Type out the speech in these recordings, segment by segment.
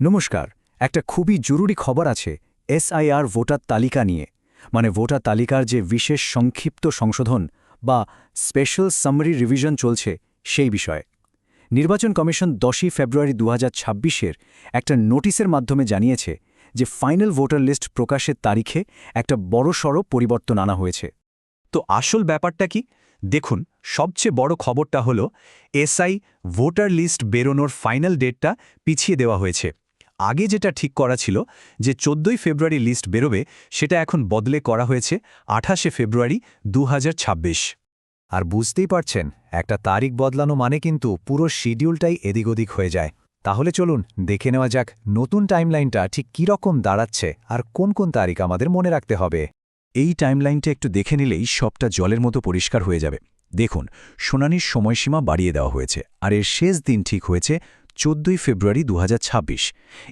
নমস্কার, একটা খুবই জরুরি খবর আছে, এসআইআর ভোটার তালিকা নিয়ে। মানে ভোটার তালিকার যে বিশেষ সংক্ষিপ্ত সংশোধন বা স্পেশাল সামারি রিভিশন চলছে, সেই বিষয়ে। নির্বাচন কমিশন দশই ফেব্রুয়ারি দু এর একটা নোটিশের মাধ্যমে জানিয়েছে যে ফাইনাল ভোটার লিস্ট প্রকাশের তারিখে একটা বড়সড় পরিবর্তন আনা হয়েছে। তো আসল ব্যাপারটা কি? দেখুন, সবচেয়ে বড় খবরটা হলো, এসআই ভোটার লিস্ট বেরোনোর ফাইনাল ডেটটা পিছিয়ে দেওয়া হয়েছে। আগে যেটা ঠিক করা ছিল যে চোদ্দই ফেব্রুয়ারি লিস্ট বেরোবে, সেটা এখন বদলে করা হয়েছে আঠাশে ফেব্রুয়ারি দু হাজার ছাব্বিশ। আর বুঝতেই পারছেন, একটা তারিখ বদলানো মানে কিন্তু পুরো শিডিউলটাই এদিক ওদিক হয়ে যায়। তাহলে চলুন দেখে নেওয়া যাক নতুন টাইমলাইনটা ঠিক কী রকম দাঁড়াচ্ছে আর কোন কোন তারিখ আমাদের মনে রাখতে হবে। এই টাইমলাইনটা একটু দেখে নিলেই সবটা জলের মতো পরিষ্কার হয়ে যাবে। দেখুন, শুনানির সময়সীমা বাড়িয়ে দেওয়া হয়েছে আর এর শেষ দিন ঠিক হয়েছে চোদ্দই ফেব্রুয়ারি দু হাজার ছাব্বিশ।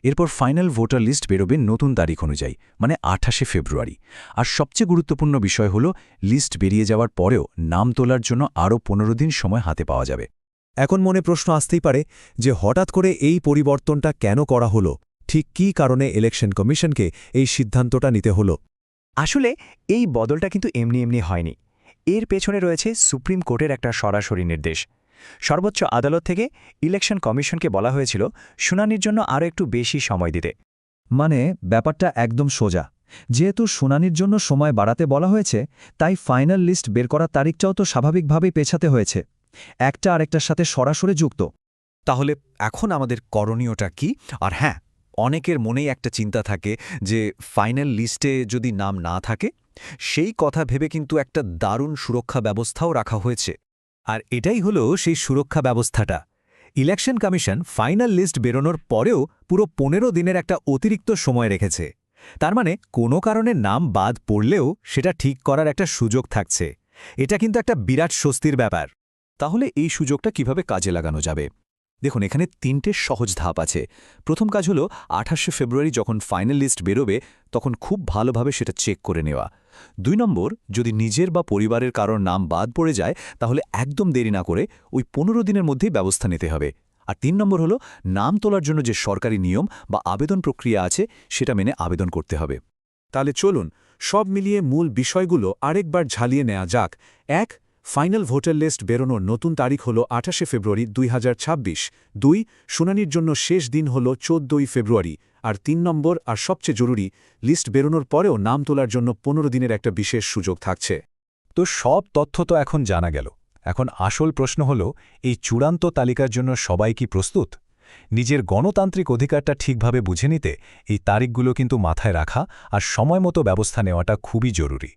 এরপর ফাইনাল ভোটার লিস্ট বেরোবে নতুন তারিখ অনুযায়ী মানে আঠাশে ফেব্রুয়ারি। আর সবচেয়ে গুরুত্বপূর্ণ বিষয় হল, লিস্ট বেরিয়ে যাওয়ার পরেও নাম তোলার জন্য আরও পনেরো দিন সময় হাতে পাওয়া যাবে। এখন মনে প্রশ্ন আসতেই পারে যে হঠাৎ করে এই পরিবর্তনটা কেন করা হলো? ঠিক কী কারণে ইলেকশন কমিশনকে এই সিদ্ধান্তটা নিতে হলো? আসলে এই বদলটা কিন্তু এমনি এমনি হয়নি। এর পেছনে রয়েছে সুপ্রিম কোর্টের একটা সরাসরি নির্দেশ। সর্বোচ্চ আদালত থেকে ইলেকশন কমিশনকে বলা হয়েছিল শুনানির জন্য আরও একটু বেশি সময় দিতে। মানে ব্যাপারটা একদম সোজা। যেহেতু শুনানির জন্য সময় বাড়াতে বলা হয়েছে, তাই ফাইনাল লিস্ট বের করার তারিখটাও তো স্বাভাবিকভাবেই পেছাতে হয়েছে। একটা আরেকটার সাথে সরাসরি যুক্ত। তাহলে এখন আমাদের করণীয়টা কি? আর হ্যাঁ অনেকের মনেই একটা চিন্তা থাকে যে ফাইনাল লিস্টে যদি নাম না থাকে, সেই কথা ভেবে কিন্তু একটা দারুণ সুরক্ষা ব্যবস্থাও রাখা হয়েছে। আর এটাই হলো সেই সুরক্ষা ব্যবস্থাটা। ইলেকশন কমিশন ফাইনাল লিস্ট বেরোনোর পরেও পুরো পনেরো দিনের একটা অতিরিক্ত সময় রেখেছে। তার মানে কোনো কারণে নাম বাদ পড়লেও সেটা ঠিক করার একটা সুযোগ থাকছে। এটা কিন্তু একটা বিরাট স্বস্তির ব্যাপার। তাহলে এই সুযোগটা কীভাবে কাজে লাগানো যাবে? দেখুন, এখানে তিনটে সহজ ধাপ আছে। প্রথম কাজ হলো আঠাশে ফেব্রুয়ারি যখন ফাইনাল লিস্ট বেরোবে, তখন খুব ভালোভাবে সেটা চেক করে নেওয়া। দুই নম্বর, যদি নিজের বা পরিবারের কারোর নাম বাদ পড়ে যায়, তাহলে একদম দেরি না করে ওই পনেরো দিনের মধ্যেই ব্যবস্থা নিতে হবে। আর তিন নম্বর হলো, নাম তোলার জন্য যে সরকারি নিয়ম বা আবেদন প্রক্রিয়া আছে, সেটা মেনে আবেদন করতে হবে। তাহলে চলুন, সব মিলিয়ে মূল বিষয়গুলো আরেকবার ঝালিয়ে নেওয়া যাক। এক ফাইনাল ভোটার লিস্ট বেরোনোর নতুন তারিখ হল আঠাশে ফেব্রুয়ারি দুই হাজার ছাব্বিশ। দুই, শুনানির জন্য শেষ দিন হল চোদ্দই ফেব্রুয়ারি। আর তিন নম্বর, আর সবচেয়ে জরুরি, লিস্ট বেরোনোর পরেও নাম তোলার জন্য পনেরো দিনের একটা বিশেষ সুযোগ থাকছে। তো সব তথ্য তো এখন জানা গেল। এখন আসল প্রশ্ন হল, এই চূড়ান্ত তালিকার জন্য সবাই কি প্রস্তুত? নিজের গণতান্ত্রিক অধিকারটা ঠিকভাবে বুঝে নিতে এই তারিখগুলো কিন্তু মাথায় রাখা আর সময়মতো ব্যবস্থা নেওয়াটা খুবই জরুরি।